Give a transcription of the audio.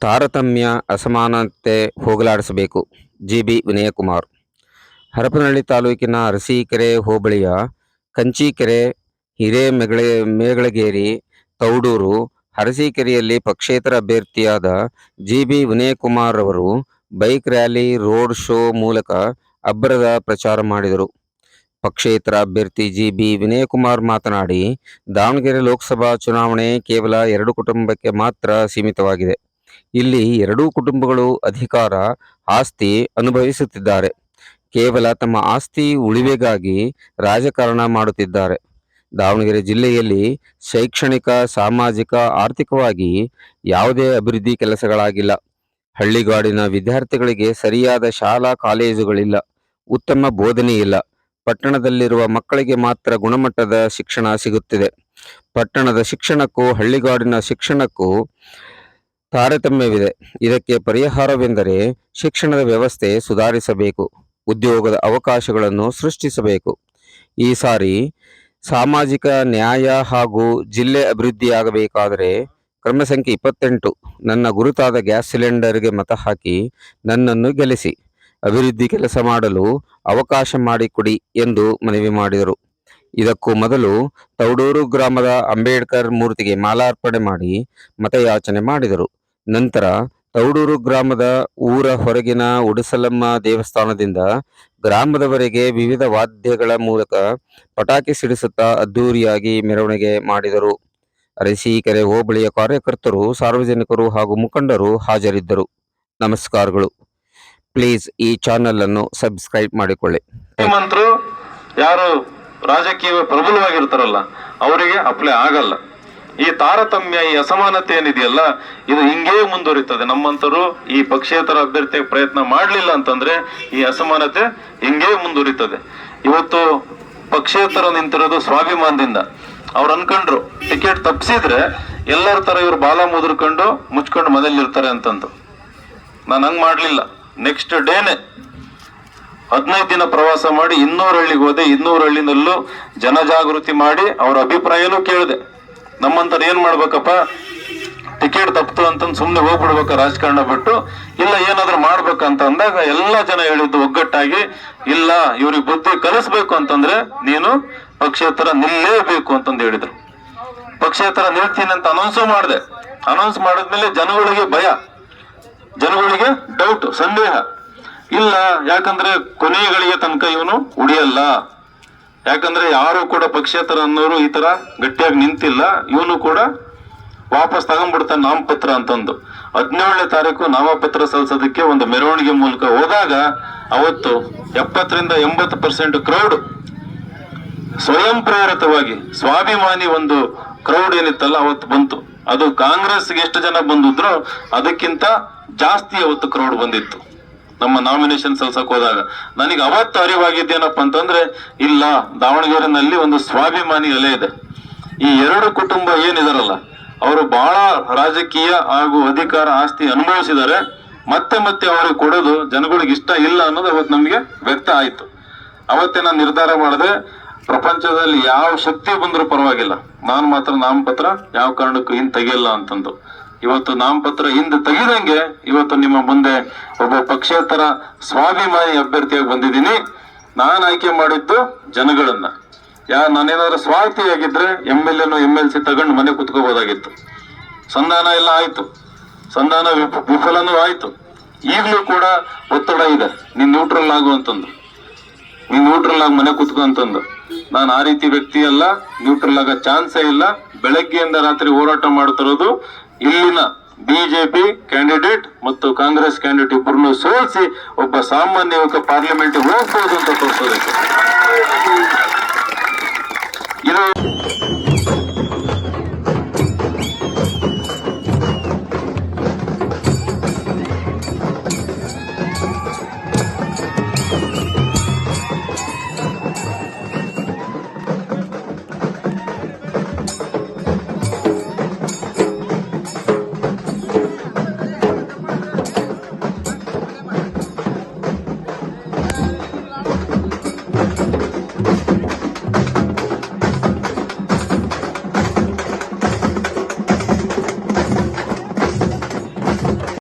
ತಾರತಮ್ಯ ಅಸಮಾನತೆ ಹೋಗಲಾಡಿಸಬೇಕು. G B Vinaykumar. Harapanahalli ತಾಲೂಕಿನ ಅರಸೀಕೆರೆ ಹೋಬಳಿಯ ಕಂಚೀಕೆರೆ ಹಿರೇಮೆಗಳ, ಮೇಗಳಗೇರಿ, ತೌಡೂರು, ಅರಸೀಕೆರೆಯಲ್ಲಿ ಪಕ್ಷೇತರ ಅಭ್ಯರ್ಥಿಯಾದ ಜಿ ಬಿ ವಿನಯಕುಮಾರ್ ಅವರು ಬೈಕ್ ರ್ಯಾಲಿ, ರೋಡ್ ಶೋ ಮೂಲಕ ಅಬ್ಬರದ ಪ್ರಚಾರ ಮಾಡಿದರು. ಪಕ್ಷೇತರ ಅಭ್ಯರ್ಥಿ ಜಿ ಬಿ ವಿನಯಕುಮಾರ್ ಮಾತನಾಡಿ, ದಾವಣಗೆರೆ ಲೋಕಸಭಾ ಚುನಾವಣೆ ಕೇವಲ ಎರಡು ಕುಟುಂಬಕ್ಕೆ ಮಾತ್ರ ಸೀಮಿತವಾಗಿದೆ. ಇಲ್ಲಿ ಎರಡೂ ಕುಟುಂಬಗಳು ಅಧಿಕಾರ, ಆಸ್ತಿ ಅನುಭವಿಸುತ್ತಿದ್ದಾರೆ. ಕೇವಲ ತಮ್ಮ ಆಸ್ತಿ ಉಳಿವೆಗಾಗಿ ರಾಜಕಾರಣ ಮಾಡುತ್ತಿದ್ದಾರೆ. ದಾವಣಗೆರೆ ಜಿಲ್ಲೆಯಲ್ಲಿ ಶೈಕ್ಷಣಿಕ, ಸಾಮಾಜಿಕ, ಆರ್ಥಿಕವಾಗಿ ಯಾವುದೇ ಅಭಿವೃದ್ಧಿ ಕೆಲಸಗಳಾಗಿಲ್ಲ. ಹಳ್ಳಿಗಾಡಿನ ವಿದ್ಯಾರ್ಥಿಗಳಿಗೆ ಸರಿಯಾದ ಶಾಲಾ, ಕಾಲೇಜುಗಳಿಲ್ಲ. ಉತ್ತಮ ಬೋಧನೆ ಇಲ್ಲ. ಪಟ್ಟಣದಲ್ಲಿರುವ ಮಕ್ಕಳಿಗೆ ಮಾತ್ರ ಗುಣಮಟ್ಟದ ಶಿಕ್ಷಣ ಸಿಗುತ್ತಿದೆ. ಪಟ್ಟಣದ ಶಿಕ್ಷಣಕ್ಕೂ ಹಳ್ಳಿಗಾಡಿನ ಶಿಕ್ಷಣಕ್ಕೂ ತಾರತಮ್ಯವಿದೆ. ಇದಕ್ಕೆ ಪರಿಹಾರವೆಂದರೆ ಶಿಕ್ಷಣದ ವ್ಯವಸ್ಥೆ ಸುಧಾರಿಸಬೇಕು, ಉದ್ಯೋಗದ ಅವಕಾಶಗಳನ್ನು ಸೃಷ್ಟಿಸಬೇಕು. ಈ ಸಾರಿ ಸಾಮಾಜಿಕ ನ್ಯಾಯ ಹಾಗೂ ಜಿಲ್ಲೆ ಅಭಿವೃದ್ಧಿಯಾಗಬೇಕಾದರೆ ಕ್ರಮ ಸಂಖ್ಯೆ ಇಪ್ಪತ್ತೆಂಟು, ನನ್ನ ಗುರುತಾದ ಗ್ಯಾಸ್ ಸಿಲಿಂಡರ್ಗೆ ಮತ ಹಾಕಿ ನನ್ನನ್ನು ಗೆಲ್ಲಿಸಿ. ಅಭಿವೃದ್ಧಿ ಕೆಲಸ ಮಾಡಲು ಅವಕಾಶ ಮಾಡಿಕೊಡಿ ಎಂದು ಮನವಿ ಮಾಡಿದರು. ಇದಕ್ಕೂ ಮೊದಲು ತೌಡೂರು ಗ್ರಾಮದ ಅಂಬೇಡ್ಕರ್ ಮೂರ್ತಿಗೆ ಮಾಲಾರ್ಪಣೆ ಮಾಡಿ ಮತಯಾಚನೆ ಮಾಡಿದರು. ನಂತರ ತೌಡೂರು ಗ್ರಾಮದ ಊರ ಹೊರಗಿನ ಉಡಸಲಮ್ಮ ದೇವಸ್ಥಾನದಿಂದ ಗ್ರಾಮದವರೆಗೆ ವಿವಿಧ ವಾದ್ಯಗಳ ಮೂಲಕ ಪಟಾಕಿ ಸಿಡಿಸುತ್ತಾ ಅದ್ದೂರಿಯಾಗಿ ಮೆರವಣಿಗೆ ಮಾಡಿದರು. ಅರಸೀಕೆರೆ ಹೋಬಳಿಯ ಕಾರ್ಯಕರ್ತರು, ಸಾರ್ವಜನಿಕರು ಹಾಗೂ ಮುಖಂಡರು ಹಾಜರಿದ್ದರು. ನಮಸ್ಕಾರಗಳು. ಪ್ಲೀಸ್ ಈ ಚಾನೆಲ್ ಅನ್ನು ಸಬ್ಸ್ಕ್ರೈಬ್ ಮಾಡಿಕೊಳ್ಳಿ. ಯಾರು ರಾಜಕೀಯ ಪ್ರಬಲವಾಗಿರ್ತಾರಲ್ಲ, ಅವರಿಗೆ ಅಪ್ಲೈ ಆಗಲ್ಲ. ಈ ತಾರತಮ್ಯ, ಈ ಅಸಮಾನತೆ ಏನಿದೆಯಲ್ಲ, ಇದು ಹಿಂಗೇ ಮುಂದುವರಿತದೆ. ನಮ್ಮಂತರು ಈ ಪಕ್ಷೇತರ ಅಭ್ಯರ್ಥಿಗೆ ಪ್ರಯತ್ನ ಮಾಡಲಿಲ್ಲ ಅಂತಂದ್ರೆ ಈ ಅಸಮಾನತೆ ಹಿಂಗೇ ಮುಂದುವರಿತದೆ. ಇವತ್ತು ಪಕ್ಷೇತರ ನಿಂತಿರೋದು ಸ್ವಾಭಿಮಾನದಿಂದ. ಅವ್ರು ಅನ್ಕೊಂಡ್ರು, ಟಿಕೆಟ್ ತಪ್ಪಿಸಿದ್ರೆ ಎಲ್ಲರ ತರ ಇವ್ರು ಬಾಲ ಮುದ್ರಕೊಂಡು ಮುಚ್ಕೊಂಡು ಮನೇಲಿ ಇರ್ತಾರೆ ಅಂತಂದು. ನಾನು ಹಂಗ್ ಮಾಡ್ಲಿಲ್ಲ. ನೆಕ್ಸ್ಟ್ ಡೇನೆ ಹದಿನೈದು ದಿನ ಪ್ರವಾಸ ಮಾಡಿ ಇನ್ನೂರು ಹಳ್ಳಿಗೆ ಹೋದೆ, ಇನ್ನೂರು ಹಳ್ಳಿನಲ್ಲೂ ಜನಜಾಗೃತಿ ಮಾಡಿ ಅವ್ರ ಅಭಿಪ್ರಾಯನೂ ಕೇಳಿದೆ. ನಮ್ಮಂತರ ಏನ್ ಮಾಡ್ಬೇಕಪ್ಪ? ಟಿಕೆಟ್ ತಪ್ಪಿತು ಅಂತಂದು ಸುಮ್ಮನೆ ಹೋಗ್ಬಿಡ್ಬೇಕ ರಾಜಕಾರಣ ಬಿಟ್ಟು. ಇಲ್ಲ, ಏನಾದ್ರೂ ಮಾಡ್ಬೇಕಂತ ಅಂದಾಗ ಎಲ್ಲ ಜನ ಹೇಳಿದ್ದು ಒಗ್ಗಟ್ಟಾಗಿ, ಇಲ್ಲ, ಇವ್ರಿಗೆ ಬುದ್ಧಿ ಕಲಿಸ್ಬೇಕು ಅಂತಂದ್ರೆ ನೀನು ಪಕ್ಷೇತರ ನಿಲ್ಲೇಬೇಕು ಅಂತಂದು ಹೇಳಿದ್ರು. ಪಕ್ಷೇತರ ನಿಲ್ತೀನಿ ಅಂತ ಅನೌನ್ಸು ಮಾಡಿದೆ. ಅನೌನ್ಸ್ ಮಾಡಿದ್ಮೇಲೆ ಜನಗಳಿಗೆ ಭಯ. ಜನಗಳಿಗೆ ಡೌಟ್ ಸಂದೇಹ. ಇಲ್ಲ, ಯಾಕಂದ್ರೆ ಕೊನೆಗಳಿಗೆ ತನಕ ಇವನು ಉಳಿಯಲ್ಲ. ಯಾಕಂದ್ರೆ ಯಾರು ಕೂಡ ಪಕ್ಷೇತರ ಅನ್ನೋರು ಈ ತರ ಗಟ್ಟಿಯಾಗಿ ನಿಂತಿಲ್ಲ. ಇವನು ಕೂಡ ವಾಪಸ್ ತಗೊಂಡ್ಬಿಡ್ತಾನೆ ನಾಮಪತ್ರ ಅಂತಂದು. ಹದಿನೇಳನೇ ತಾರೀಕು ನಾಮಪತ್ರ ಸಲ್ಲಿಸೋದಕ್ಕೆ ಒಂದು ಮೆರವಣಿಗೆ ಮೂಲಕ ಹೋದಾಗ ಅವತ್ತು ಎಪ್ಪತ್ತರಿಂದ ಎಂಬತ್ತು ಪರ್ಸೆಂಟ್ ಕ್ರೌಡ್ ಸ್ವಯಂ ಪ್ರೇರಿತವಾಗಿ, ಸ್ವಾಭಿಮಾನಿ ಒಂದು ಕ್ರೌಡ್ ಏನಿತ್ತಲ್ಲ ಅವತ್ತು ಬಂತು. ಅದು ಕಾಂಗ್ರೆಸ್ಗೆ ಎಷ್ಟು ಜನ ಬಂದಿದ್ರು ಅದಕ್ಕಿಂತ ಜಾಸ್ತಿ ಅವತ್ತು ಕ್ರೌಡ್ ಬಂದಿತ್ತು. ನಮ್ಮ ನಾಮಿನೇಷನ್ ಸಲ್ಸಕ್ ಹೋದಾಗ. ನನಗೆ ಅವತ್ತು ಅರಿವಾಗಿದ್ದೇನಪ್ಪ ಅಂತಂದ್ರೆ, ಇಲ್ಲ, ದಾವಣಗೆರೆನಲ್ಲಿ ಒಂದು ಸ್ವಾಭಿಮಾನಿ ಅಲೆ ಇದೆ. ಈ ಎರಡು ಕುಟುಂಬ ಏನಿದಾರಲ್ಲ, ಅವರು ಬಹಳ ರಾಜಕೀಯ ಹಾಗೂ ಅಧಿಕಾರ ಆಸ್ತಿ ಅನುಭವಿಸಿದ್ದಾರೆ. ಮತ್ತೆ ಮತ್ತೆ ಅವರಿಗೆ ಕೊಡೋದು ಜನಗಳಿಗೆ ಇಷ್ಟ ಇಲ್ಲ ಅನ್ನೋದು ಅವತ್ತು ನಮಗೆ ವ್ಯಕ್ತ ಆಯಿತು. ಅವತ್ತೇ ನಾನು ನಿರ್ಧಾರ ಮಾಡಿದೆ, ಪ್ರಪಂಚದಲ್ಲಿ ಯಾವ ಶಕ್ತಿ ಬಂದರೂ ಪರವಾಗಿಲ್ಲ. ನಾನು ಮಾತ್ರ ನಾಮಪತ್ರ ಯಾವ ಕಾರಣಕ್ಕೂ ಇನ್ ತೆಗೆಯಲ್ಲ ಅಂತಂದು. ಇವತ್ತು ನಾಮಪತ್ರ ಹಿಂದೆ ತೆಗೆದಂಗೆ ಇವತ್ತು ನಿಮ್ಮ ಮುಂದೆ ಒಬ್ಬ ಪಕ್ಷೇತರ ಸ್ವಾಭಿಮಾನಿ ಅಭ್ಯರ್ಥಿಯಾಗಿ ಬಂದಿದ್ದೀನಿ. ನಾನು ಆಯ್ಕೆ ಮಾಡಿದ್ದು ಜನಗಳನ್ನ. ಯಾ ನಾನೇನಾದ್ರೂ ಸ್ವಾರ್ಥಿಯಾಗಿದ್ರೆ ಎಂ ಎಲ್ ಎನು ಎಂ ಎಲ್ ಸಿ ತಗೊಂಡು ಮನೆ ಕುತ್ಕೋಬೋದಾಗಿತ್ತು. ಸಂಧಾನ ಎಲ್ಲ ಆಯ್ತು. ಸಂಧಾನ ವಿಫ- ವಿಫಲನೂ ಆಯ್ತು. ಈಗಲೂ ಕೂಡ ಒತ್ತಡ ಇದೆ. ನೀನ್ ನ್ಯೂಟ್ರಲ್ ಆಗುವಂತಂದು ನೀನ್ ನ್ಯೂಟ್ರಲ್ ಆಗಿ ಮನೆ ಕುತ್ಕೋ ಅಂತಂದು. ನಾನು ಆ ರೀತಿ ವ್ಯಕ್ತಿ ಅಲ್ಲ ನ್ಯೂಟ್ರಲ್ ಆಗೋ ಚಾನ್ಸೇ ಇಲ್ಲ. ಬೆಳಗ್ಗೆಯಿಂದ ರಾತ್ರಿ ಹೋರಾಟ ಮಾಡ್ತಿರೋದು ಇಲ್ಲಿನ ಬಿಜೆಪಿ ಕ್ಯಾಂಡಿಡೇಟ್ ಮತ್ತು ಕಾಂಗ್ರೆಸ್ ಕ್ಯಾಂಡಿಡೇಟ್ ಇಬ್ಬರನ್ನು ಸೋಲಿಸಿ ಒಬ್ಬ ಸಾಮಾನ್ಯ ಯುವಕ ಪಾರ್ಲಿಮೆಂಟ್ ಹೋಗ್ಬೋದು ಅಂತ ತೋರಿಸೋದಕ್ಕೆ.